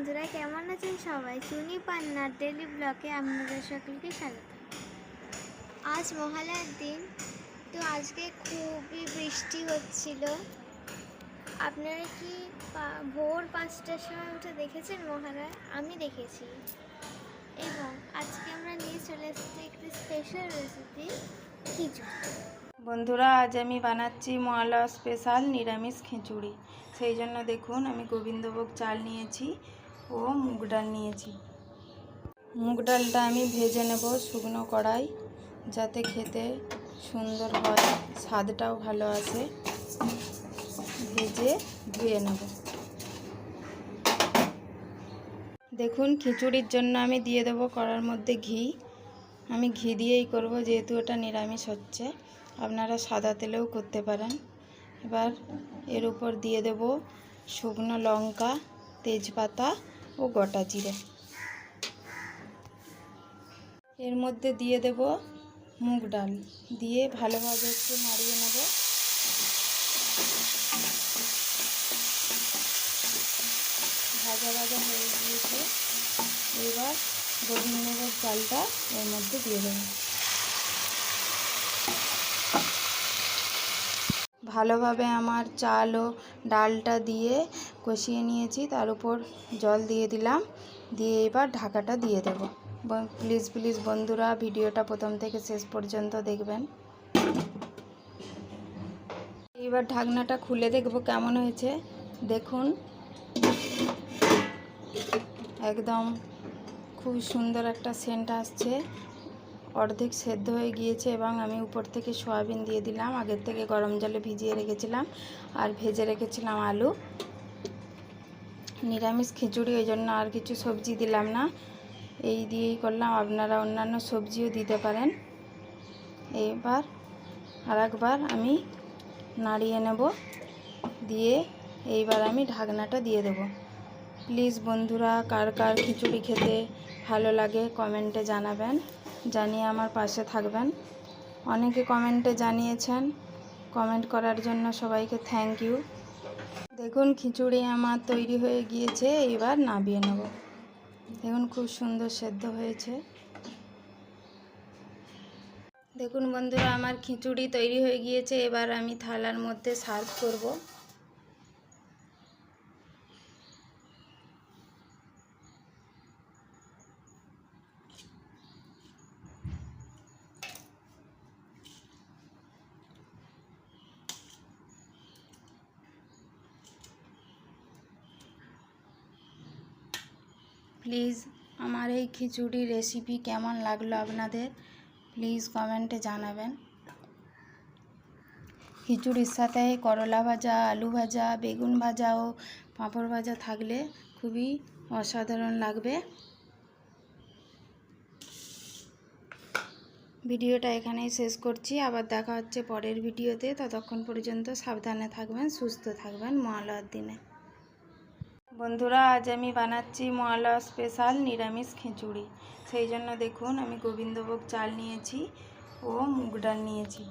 বন্ধুরা, কেমন আছেন সবাই? চুনি পান্নার ডেলি ব্লকে আপনাদের সকলকে স্বাগত। আজ মহালয়ার দিন, তো আজকে খুবই বৃষ্টি হচ্ছিল। আপনারা কি ভোর পাঁচটার সময় উঠে দেখেছেন মহালয়া? আমি দেখেছি। এবং আজকে আমরা নিয়ে চলে এসেছি একটি স্পেশাল রেসিপি খিচুড়ি। বন্ধুরা, আজ আমি বানাচ্ছি মহালয়া স্পেশাল নিরামিষ খিচুড়ি। সেই জন্য দেখুন, আমি গোবিন্দভোগ চাল নিয়েছি। ও মুগ ডাল নিয়েছি। মুগ ডালটা আমি ভেজে নেব শুকনো কড়াই, যাতে খেতে সুন্দর হয়, স্বাদটাও ভালো আসে। ভেজে ধুয়ে নেব। দেখুন, খিচুড়ির জন্য আমি দিয়ে দেবো কড়ার মধ্যে ঘি। আমি ঘি দিয়েই করব, যেহেতু এটা নিরামিষ হচ্ছে। আপনারা সাদা তেলেও করতে পারেন। এবার এর উপর দিয়ে দেব শুকনো লঙ্কা, তেজপাতা ও গোটা জিরে। এর মধ্যে দিয়ে দেব মুগ ডাল। দিয়ে ভালোভাবে একটু নাড়িয়ে নেব। ভাজা ভাজা হয়ে গিয়েছে। এবার গোবিন্দভোগ ডালটা এর মধ্যে দিয়ে দেবো। ভালোভাবে আমার চাল ও ডালটা দিয়ে কষিয়ে নিয়েছি। তার উপর জল দিয়ে দিলাম। দিয়ে এবার ঢাকাটা দিয়ে দেবো। প্লিজ প্লিজ বন্ধুরা ভিডিওটা প্রথম থেকে শেষ পর্যন্ত দেখবেন। এবার ঢাকনাটা খুলে দেখব কেমন হয়েছে। দেখুন। একদম খুব সুন্দর একটা সেন্ট আসছে। অর্ধেক সেদ্ধ হয়ে গিয়েছে এবং আমি উপর থেকে সয়াবিন দিয়ে দিলাম। আগের থেকে গরম জলে ভিজিয়ে রেখেছিলাম আর ভেজে রেখেছিলাম আলু। নিরামিষ খিচুড়ি ওই জন্য আর কিছু সবজি দিলাম না। এই দিয়েই করলাম। আপনারা অন্যান্য সবজিও দিতে পারেন। এবার আর একবার আমি নাড়িয়ে নেব। দিয়ে এইবার আমি ঢাকনাটা দিয়ে দেব। প্লিজ বন্ধুরা, কার কার খিচুড়ি খেতে ভালো লাগে কমেন্টে জানাবেন। জানিয়ে আমার পাশে থাকবেন। অনেকে কমেন্টে জানিয়েছেন, কমেন্ট করার জন্য সবাইকে থ্যাংক ইউ দেখুন, খিচুড়ি আমার তৈরি হয়ে গিয়েছে, এবার নাবিয়ে নেব। দেখুন, খুব সুন্দর সেদ্ধ হয়েছে। দেখুন বন্ধুরা, আমার খিচুড়ি তৈরি হয়ে গিয়েছে, এবার আমি থালার মধ্যে সার্ভ করব। প্লিজ আমার এই খিচুড়ি রেসিপি কেমন লাগল আপনাদের? প্লিজ কমেন্টে জানাবেন। খিচুড়ির সাথে করলা ভাজা, আলু ভাজা, বেগুন ভাজা ও পাঁপড় ভাজা থাকলে খুবই অসাধারণ লাগবে। ভিডিওটা এখানেই শেষ করছি। আবার দেখা হচ্ছে পরের ভিডিওতে। ততক্ষণ পর্যন্ত সাবধানে থাকবেন, সুস্থ থাকবেন। মহালয়ার দিনে। বন্ধুরা, আজ আমি বানাচ্ছি মহালয়া স্পেশাল নিরামিষ খিচুড়ি। সেই জন্য দেখুন, আমি গোবিন্দভোগ চাল নিয়েছি ও মুগ ডাল নিয়েছি।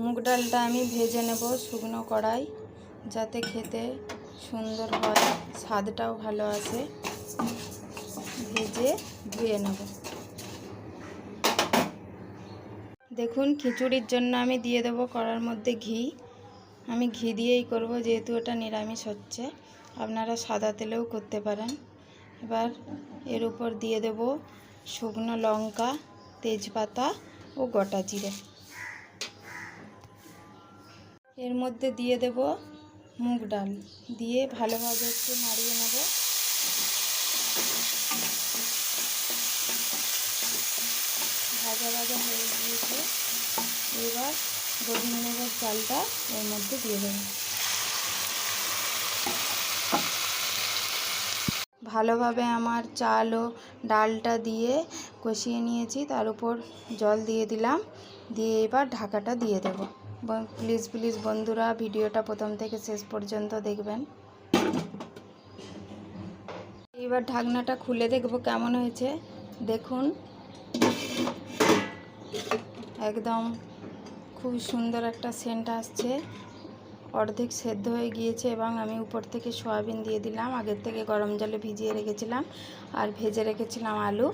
মুগ ডালটা আমি ভেজে নেব শুকনো কড়াই, যাতে খেতে সুন্দর হয়, স্বাদটাও ভালো আসে। ভেজে ধুয়ে নেব। দেখুন, খিচুড়ির জন্য আমি দিয়ে দেবো কড়ার মধ্যে ঘি। আমি ঘি দিয়েই করব, যেহেতু এটা নিরামিষ হচ্ছে। আপনারা সাদা তেলেও করতে পারেন। এবার এর উপর দিয়ে দেব শুকনো লঙ্কা, তেজপাতা ও গোটা জিরে। এর মধ্যে দিয়ে দেব মুগ ডাল। দিয়ে ভালোভাবে একটু নাড়িয়ে নেব। ভাজা ভাজা হয়ে গিয়েছে। এবার গোবিন্দভোগ চালটা এর মধ্যে দিয়ে দেবো। ভালোভাবে আমার চাল ও ডালটা দিয়ে কষিয়ে নিয়েছি, তার উপর জল দিয়ে দিলাম। দিয়ে এবার ঢাকাটা দিয়ে দেব। প্লিজ প্লিজ বন্ধুরা, ভিডিওটা প্রথম থেকে শেষ পর্যন্ত দেখবেন। এবার ঢাকনাটা খুলে দেখব কেমন হয়েছে। দেখুন। একদম খুব সুন্দর একটা সেন্ট আসছে। অর্ধেক সেদ্ধ হয়ে গিয়েছে এবং আমি উপর থেকে সয়াবিন দিয়ে দিলাম। আগের থেকে গরম জলে ভিজিয়ে রেখেছিলাম আর ভেজে রেখেছিলাম আলু।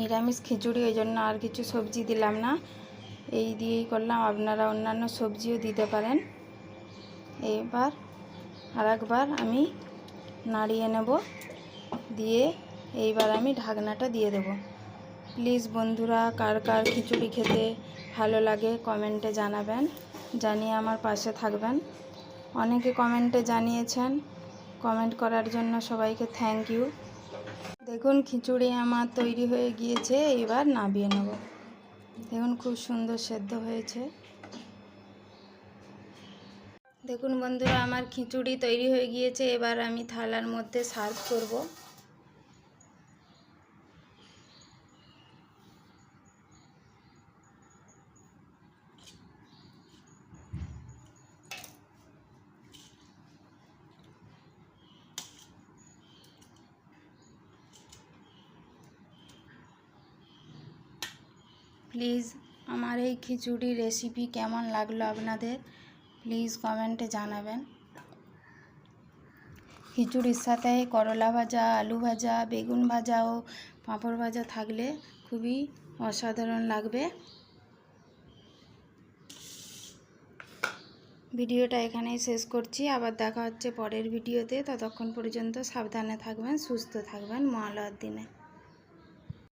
নিরামিষ খিচুড়ি, ওই জন্য আর কিছু সবজি দিলাম না। এই দিয়েই করলাম। আপনারা অন্যান্য সবজিও দিতে পারেন। এবার আর একবার আমি নাড়িয়ে নেব। দিয়ে এইবার আমি ঢাকনাটা দিয়ে দেব। প্লিজ বন্ধুরা, কার কার খিচুড়ি খেতে ভালো লাগে কমেন্টে জানাবেন। জানিয়ে আমার পাশে থাকবেন। অনেকে কমেন্টে জানিয়েছেন, কমেন্ট করার জন্য সবাইকে থ্যাংক ইউ দেখুন, খিচুড়ি আমার তৈরি হয়ে গিয়েছে এবার নামিয়ে নেব। দেখুন, খুব সুন্দর সেদ্ধ হয়েছে। দেখুন বন্ধুরা, আমার খিচুড়ি তৈরি হয়ে গিয়েছে, এবার আমি থালার মধ্যে সার্ভ করব। প্লিজ আমার এই খিচুড়ি রেসিপি কেমন লাগল আপনাদের? প্লিজ কমেন্টে জানাবেন। খিচুড়ির সাথে করলা ভাজা, আলু ভাজা, বেগুন ভাজা ও পাঁপড় ভাজা থাকলে খুবই অসাধারণ লাগবে। ভিডিওটা এখানেই শেষ করছি। আবার দেখা হচ্ছে পরের ভিডিওতে। ততক্ষণ পর্যন্ত সাবধানে থাকবেন, সুস্থ থাকবেন। মহালয়ার দিনে।